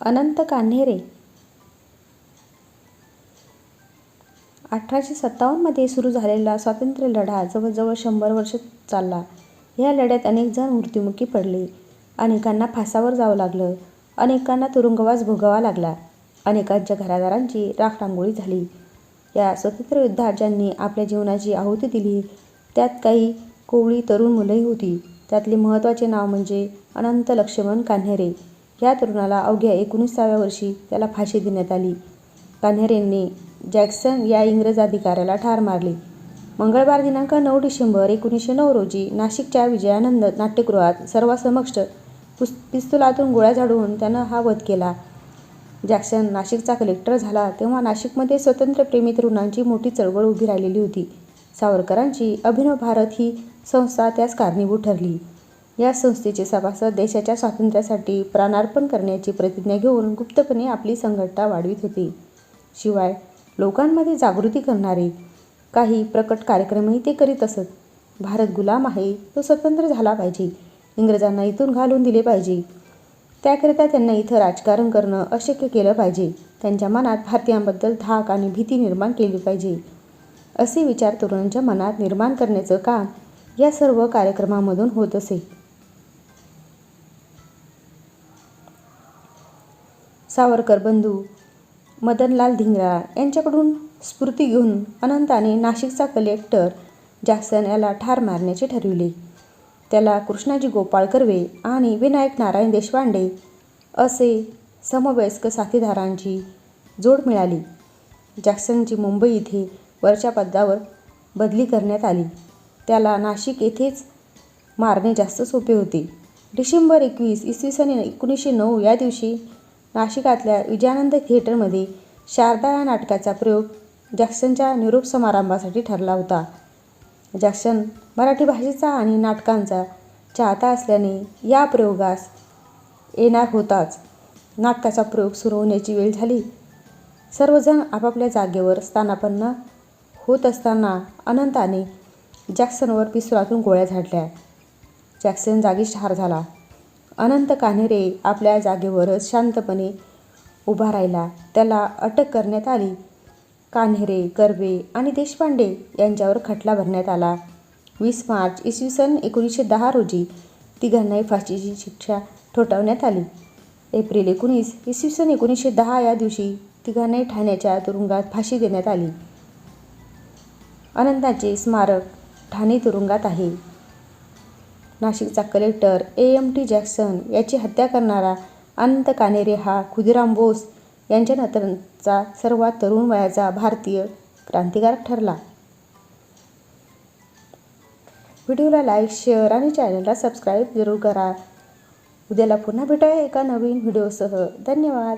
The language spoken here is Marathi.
अनंत कान्हेरे अठराशे सत्तावन्नमध्ये सुरू झालेला स्वातंत्र्य लढा जवळजवळ शंभर वर्ष चालला. या लढ्यात अनेक जण मृत्युमुखी पडले. अनेकांना फासावर जावं लागलं. अनेकांना तुरुंगवास भोगावा लागला. अनेकांच्या घरादारांची राखरांगोळी झाली. या स्वातंत्र्ययुद्धात ज्यांनी आपल्या जीवनाची आहुती दिली त्यात काही कोवळी तरुण मुलंही होती. त्यातले महत्त्वाचे नाव म्हणजे अनंत लक्ष्मण कान्हेरे. या तरुणाला अवघ्या एकोणीसाव्या वर्षी त्याला फाशी देण्यात आली. कान्हेरेंनी जॅक्सन या इंग्रज अधिकाऱ्याला ठार मारले. मंगळवार दिनांक नऊ डिसेंबर एकोणीसशे नऊ रोजी नाशिकच्या विजयानंद नाट्यगृहात सर्वांसमक्ष पिस्तुलातून गोळ्या झाडून त्यानं हा वध केला. जॅक्सन नाशिकचा कलेक्टर झाला तेव्हा नाशिकमध्ये स्वातंत्र्यप्रेमी तरुणांची मोठी चळवळ उभी राहिलेली होती. सावरकरांची अभिनव भारत ही संस्था त्यास कारणीभूत ठरली. या संस्थेचे सभासद देशाच्या स्वातंत्र्यासाठी प्राणार्पण करण्याची प्रतिज्ञा घेऊन गुप्तपणे आपली संघटना वाढवीत होते. शिवाय लोकांमध्ये जागृती करणारे काही प्रकट कार्यक्रमही ते करीत असत. भारत गुलाम आहे, तो स्वतंत्र झाला पाहिजे, इंग्रजांना इथून घालून दिले पाहिजे, त्याकरिता त्यांना इथं राजकारण करणं अशक्य केलं पाहिजे, त्यांच्या मनात भारतीयांबद्दल धाक आणि भीती निर्माण केली पाहिजे, असे विचार तरुणांच्या मनात निर्माण करण्याचं काम या सर्व कार्यक्रमामधून होत असे. सावरकर बंधू मदनलाल धिंग्रा यांच्याकडून स्फूर्ती घेऊन अनंताने नाशिकचा कलेक्टर जॅक्सन याला ठार मारण्याचे ठरविले. त्याला कृष्णाजी गोपाळ कर्वे आणि विनायक नारायण देशपांडे असे समवयस्क साथीदारांची जोड मिळाली. जॅक्सनची मुंबई इथे वरच्या पदावर बदली करण्यात आली. त्याला नाशिक येथेच मारणे जास्त सोपे होते. डिसेंबर एकवीस, इसवी सन एकोणीसशे नऊ या दिवशी नाशिकातल्या विजयानंद थिएटरमध्ये शारदा या नाटकाचा प्रयोग जॅक्सनच्या निरोप समारंभासाठी ठरला होता. जॅक्सन मराठी भाषेचा आणि नाटकांचा चाहता असल्याने या प्रयोगास येणार होताच. नाटकाचा प्रयोग सुरू होण्याची वेळ झाली. सर्वजण आपापल्या जागेवर स्थानापन्न होत असताना अनंताने जॅक्सनवर पिस्तुलातून गोळ्या झाडल्या. जॅक्सन जागीच ठार झाला. अनंत कान्हेरे आपल्या जागेवरच शांतपणे उभा राहिला. त्याला अटक करण्यात आली. कान्हेरे, कर्वे आणि देशपांडे यांच्यावर खटला भरण्यात आला. वीस मार्च, इसवी सन एकोणीसशे दहा रोजी तिघांनाही फाशीची शिक्षा ठोठावण्यात आली. एप्रिल एकोणीस, इसवी सन एकोणीसशे दहा या दिवशी तिघांनाही ठाण्याच्या तुरुंगात फाशी देण्यात आली. अनंताचे स्मारक ठाणे तुरुंगात आहे. नाशिकचा collector A. M. T. Jackson याची हत्या करणारा अनंत कानेरे हा खुदिराम बोस यांच्यानंतरचा सर्वात तरुण वयाचा भारतीय क्रांतिकारक ठरला. व्हिडिओला लाईक, शेअर आणि चॅनलला सबस्क्राईब जरूर करा. उद्याला पुन्हा भेटूया एका नवीन व्हिडिओसह. धन्यवाद.